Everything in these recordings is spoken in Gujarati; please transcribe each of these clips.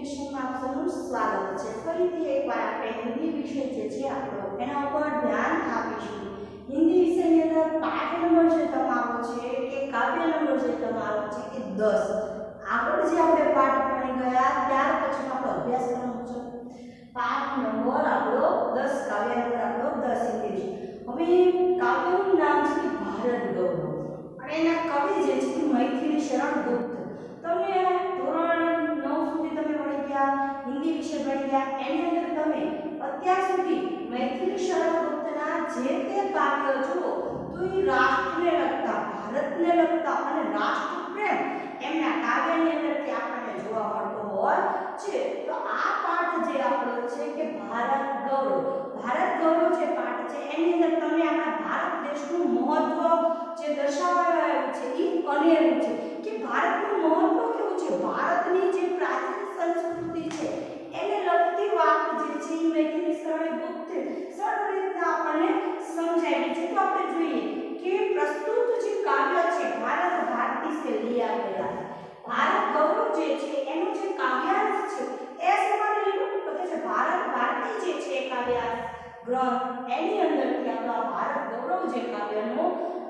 એજ્યુકેશનમાં આપ સ્વાગત છે. ફરીથી એકવાર આપણે હિન્દી વિષય જે છે આપણો, એના ઉપર ધ્યાન આપીશું. હિન્દી વિષયની અંદર પાઠ નંબર જે તમારો છે કે કાવ્ય નંબર જે તમારો છે કે દસ. આગળ જે આપણે પાઠ ભણી ગયા, ત્યાર પછી આપણો અભ્યાસક્રમ છે. પાઠ નંબર આપણો દસ, કાવ્ય નંબર આપણો દસ. અત્યાર સુધી મૈથિલી શરણગુપ્તના જે તે કાવ્યો જુઓ તો એ રાષ્ટ્રને લગતા, ભારતને લગતા અને રાષ્ટ્ર પ્રેમ એમના કાવ્યની અંદરથી આપણને જોવા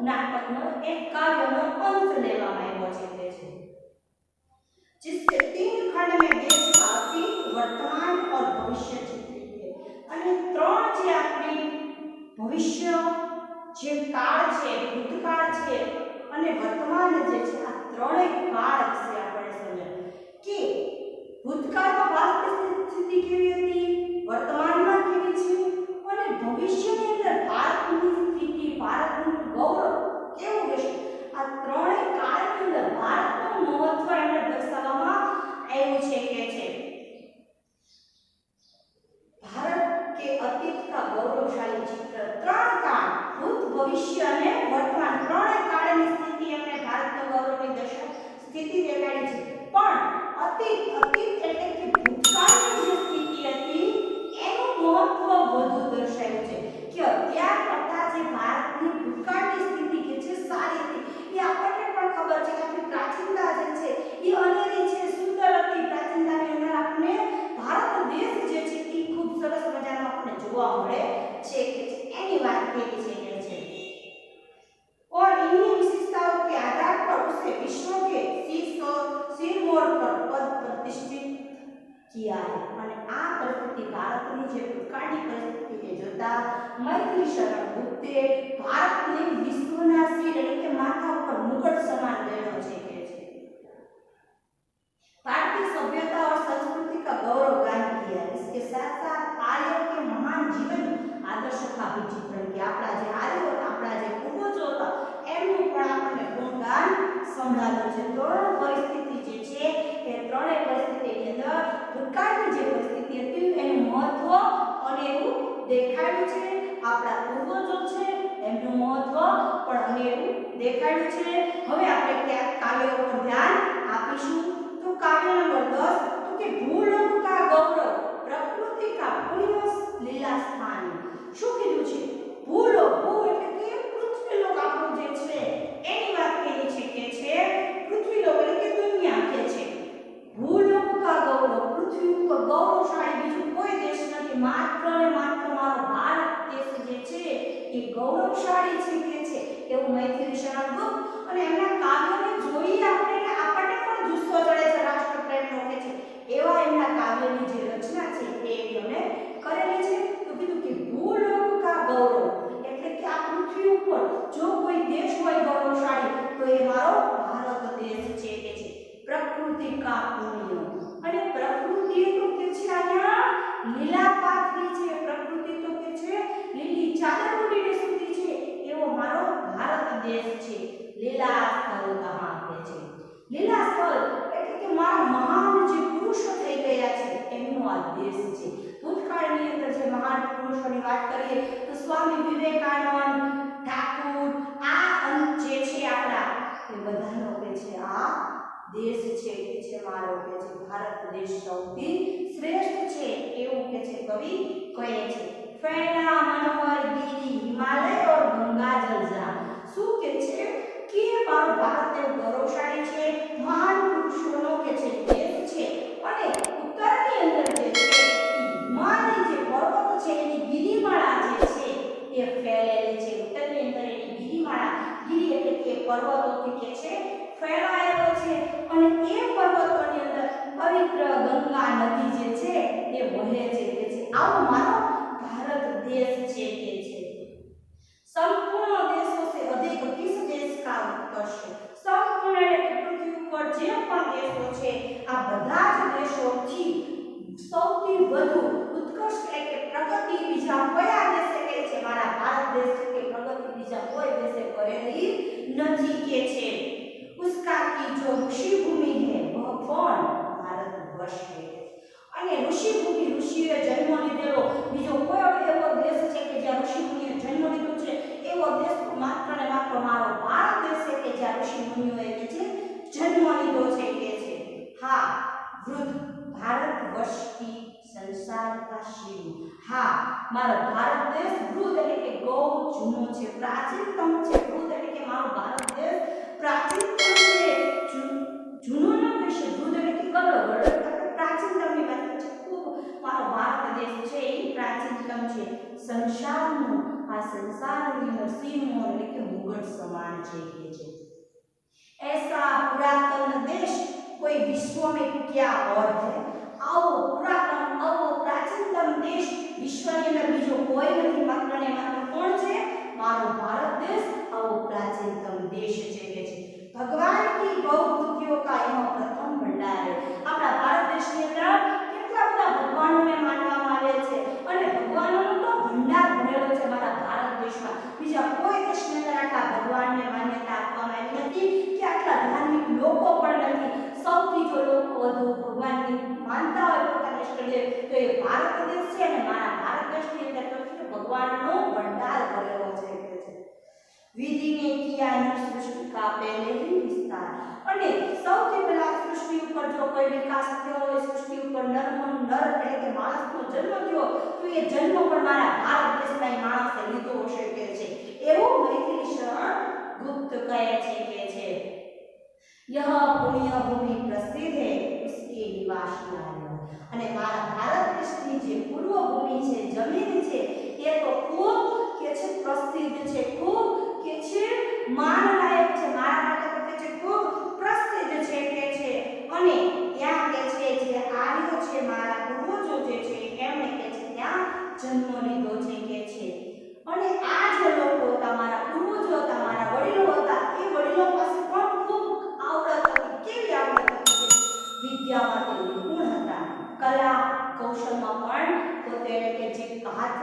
નાટકનો એક કાવ્યનો અંશ લેવામાં આવ્યો છે તે છે. जिससे તીન खंड મેં देश का अतीत वर्तमान और भविष्य चित्रित અને ત્રણ જે આપણી ભવિષ્ય, જે કાળ છે, ભૂતકાળ છે અને વર્તમાન જે છે, આ ત્રણેય કાળ છે આપણે સમજ્યા કે ભૂતકાળમાં ભારતની સ્થિતિ કેવી હતી જ્યારે અને આ પરિસ્થિતિ ભારતની જે પ્રકારની પરિસ્થિતિને જોતા મૈત્રી શરણ ગુપ્તે ભારતને વિશ્વના શિર એટલે કે માથા ઉપર મુગટ સમાન ગણ્યો છે. દેખાડ્યું છે. હવે આપણે ક્યાંક કાવ્યો પર ધ્યાન આપીશું. તો કાવ્ય નંબર 10 તો કે ભૂલોક મહાન પુરુષોની વાત કરીએ, તો સ્વામી વિવેકાનંદ ઠાકુર, આ અંત જે છે આપણા, એ બધાનો કે છે આ દેશ છે કે છે મારો કે છે ભારત દેશ સૌથી શ્રેષ્ઠ છે, એવું કે છે કવિ કહે છે. ફેણા, મનોહર, ગીરી, હિમાલય ઓર ગંગા જલજા શું કે છે? કે મારું ભારત એ ગૌરવશાળી છે, મહાન પુરુષોનો કે છે દેશ છે, અને તે ફેલેલી છે, ઉત્તરની અંદર એની ગિરિમાળા, ગિરી એટલે કે પર્વતોથી કે છે, ફેલાયેલો છે. અને એ પર્વતોની અંદર પવિત્ર ગંગા નદી જે છે, એ વહે છે. કે છે આવો માનો ભારત દેશ છે કે છે. સંપૂર્ણ દેશો સે અધિક 20 દેશ કામ કરશે. સંપૂર્ણ એટલે પૃથ્વી ઉપર જે પણ દેશો છે, આ બધા જ દેશો દેશ કે પ્રગતિ બીજા કોઈ દેશે કરેલી નથી કે છે. ઉસકા કી જો ઋષિ ભૂમિ હે, વહ કોણ? ભારત વર્ષ હે. અને ઋષિ ભૂમિ ઋષિએ જન્મ લીધેલો. બીજો કોઈ એવો દેશ છે કે જ્યાં ઋષિ મુનિએ જન્મ લીધો છે, એવો દેશ માત્ર ને માત્ર મારો ભારત દેશ છે કે જ્યાં ઋષિ મુનિઓએ કે છે જન્મ લીધો છે કે છે. હા, વૃદ્ધ ભારત વર્ષથી સંસાર કા શિવ હા મારો ભારત દેશ વૃદ્ધ એટલે કે બહુ જૂનો છે પ્રાચીનતમ છે વૃદ્ધ એટલે કે મારો ભારત દેશ પ્રાચીનતમ છે જૂ- જૂનો ન કહી શકે વૃદ્ધ એટલે કે ગરડો ગરડો એટલે આપણે પ્રાચીનતમની વાત કરીએ છીએ ખૂબ મારો ભારત દેશ છે એ પ્રાચીનતમ છે સંસારનું આ સંસારની અંદર સિંહો એટલે કે મુગટ સમાન છે કે છે ऐसा पुरातन देश कोई विश्व में क्या और है આવો પુરાતન આવો પ્રાચીનતમ દેશ વિશ્વની અંદર બીજો કોઈ નથી. માત્ર ને માત્ર કોણ છે? મારો ભારત દેશ, આવો પ્રાચીનતમ દેશ છે કે છે ભગવાન કી ગૌ મૂર્તિઓ કા એનો પ્રથમ ભંડાર है આપણા ભારત દેશની અંદર કેટલા બધા ભગવાનોને માનવામાં આવે છે અને ભગવાનોનો તો ભંડાર ભરેલો છે મારા ભારત દેશમાં બીજા કોઈ દેશની અંદર આટલા ભગવાનને માન્યતા આપવામાં આવી નથી કે આટલા ધાર્મિક લોકો પણ નથી સૌથી જો લોકો વધુ ભગવાનની માનતા હોય પોતાના ઇષ્ટદેવ તો એ ભારત દેશ છે અને મારા ભારત દેશની અંદર તો છે ભગવાનનો ભંડાર ભરેલો છે કે છે વિધિ ને કિયા નર સૃષ્ટિ કા પહેલે ही વિસ્તાર અને સૌથી પહેલા સૃષ્ટિ ઉપર જો કોઈ વિકાસ થયો હોય સૃષ્ટિ ઉપર નરનો નર એટલે કે માણસનો જન્મ થયો તો એ જન્મ પણ મારા ભારત દેશના એ માણસે લીધો હશે કે છે એવું મૈત્રી શરણ ગુપ્ત કહે છે કે છે यह पुण्य भूमि प्रसिद्ध है उसके निवास नारियों અને મારા ભારત દેશની જે પૂર્વ ભૂમિ છે જમીન છે એ તો ખૂબ કે છે પ્રસિદ્ધ છે, ખૂબ કે છે માનલાયક છે. મારા માટે તો કે છે ખૂબ પ્રસિદ્ધ છે કે છે. અને ત્યાં કે છે, જે આર્યો છે, મારા પૂર્વજો જે છે એમણે કે છે ત્યાં જન્મ લીધો છે કે છે અને આ જે લોકો હતા મારા પૂર્વજો હતા મારા વડીલો હતા એ વડીલો પાસે પણ ખૂબ આવડત હતી કેવી આવડત હતી વિદ્યામાં તે નિપુણ હતા કલા કૌશલમાં પણ પોતે કે જે હાથ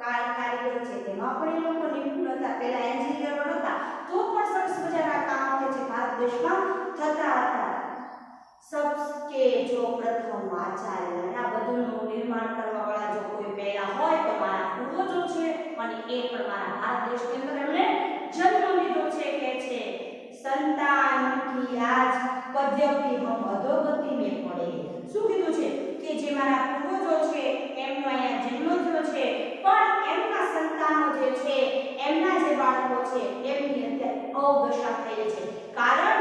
કાર- કારીગર છે તેમાં પણ એ લોકો નિપુણ હતા પહેલા એન્જિનિયર પણ હતા તો પણ સરસ મજાના કામ કે જે ભારત દેશમાં થતા હતા સબકે જો પ્રથમ આચાર્ય આ બધુંનું નિર્માણ કરવા વાળા જો કોઈ પહેલા હોય તો મારા પૂર્વજો છે અને એ પણ મારા ભારત દેશની અંદર એમણે જન્મ લીધો છે કે છે, સંતાન કી આજ પદ્યપી હમ અધોગતિ મે પડે. શું કીધું છે? કે જે મારા પૂર્વજો છે, એમનો અહીંયા જન્મ થયો છે, પણ એમના સંતાનો જે છે, એમના જે બાળકો છે, એમની અત્યારે અવદશા થઈ છે. કારણ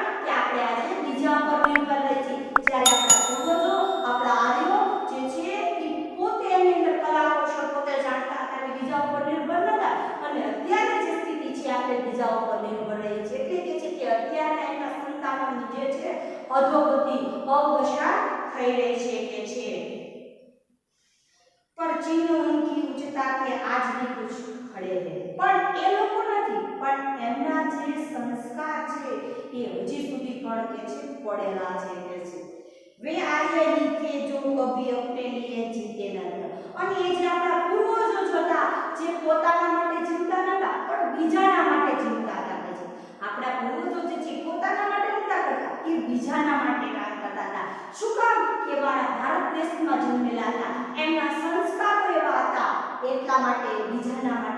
રહે પણ એ લોકો નથી. પણ એમના જે સંસ્કાર છે, એ હજી સુધી પણ કે છે, પડેલા છે, કે છે. વે આર્ય લીખે જો કભી અપને લીએ જીતે નતા અને એ જે આપણા પૂર્વજો હતા, જે પોતાના માટે જીવતા નતા પણ બીજાના માટે જીવતા હતા કે છે. આપણા પૂર્વજો જે છે પોતાના માટે નતા કરતા, એ બીજાના માટે કામ કરતા હતા. શું કામ? કે મારા ભારત દેશમાં જન્મેલા હતા. એમના સંસ્કારો એવા હતા, એટલા માટે બીજાના માટે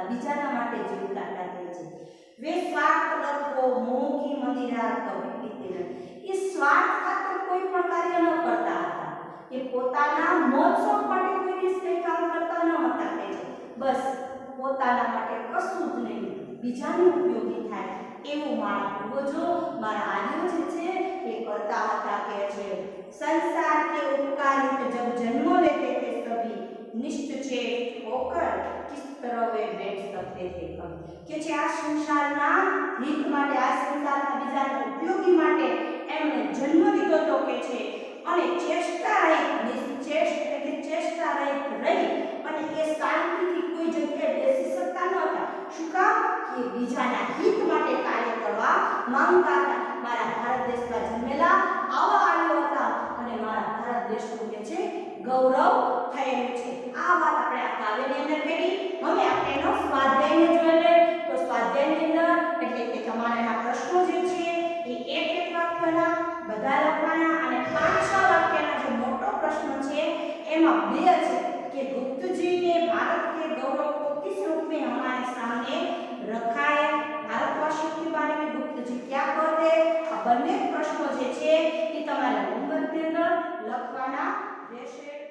હતા બીજાના માટે જીવ દાતા થાય છે વે સ્વાર્થ લખો મોખી મંદિરા કવિ એ સ્વાર્થ ખાતર કોઈ પણ કાર્ય ન કરતા હતા. એ પોતાના મોજ શોખ માટે કોઈ રીતે કામ કરતા ન હતા તે બસ પોતાના માટે કશું જ નહીં. બીજાને ઉપયોગી થાય એવું મારા પૂર્વજો મારા આર્યો છે એ કરતા હતા કે છે સંસાર કે ઉપકાર જબ જન્મ લેતે તે સભી નિષ્ઠ છે હોકર સર્વે વેટ સત્ય છે કે જે આ સંસારના હિત માટે, આ સંસારના બીજાના ઉપયોગી માટે એમણે જન્મ લીધો તો કે છે. અને ચેષ્ટા રહી નિશ્ચેષ્ટ એટલે ચેષ્ટા રહી રહી અને એ શાંતિથી કોઈ જગ્યાએ બેસી શકતા ન હતા. શું કામ? કે બીજાના હિત માટે કાર્ય કરવા માંગતા હતા. મારા ભારત દેશમાં જન્મેલા આવા આર્યો હતા અને મારા ભારત દેશનું કે છે ગૌરવ થયેલું છે આ વાત આપણે આ કાવ્યની અંદર કરી હવે આપણે એનો સ્વાધ્યાયને જોઈ લે તો સ્વાધ્યાયની અંદર એટલે કે તમારે આ પ્રશ્નો જે છે એ એક એક વાક્યના બધા લખવાના અને પાંચ છ વાક્યના જે મોટો પ્રશ્ન છે એમાં બે છે कि गुप्त जी ने भारत के गौरव को किस रूप में हमारे सामने रखा है भारतवासियों के बारे में गुप्त जी क्या कहते हैं આ બંને પ્રશ્નો જે છે એ તમારે હોમવર્કની અંદર લખવાના રહેશે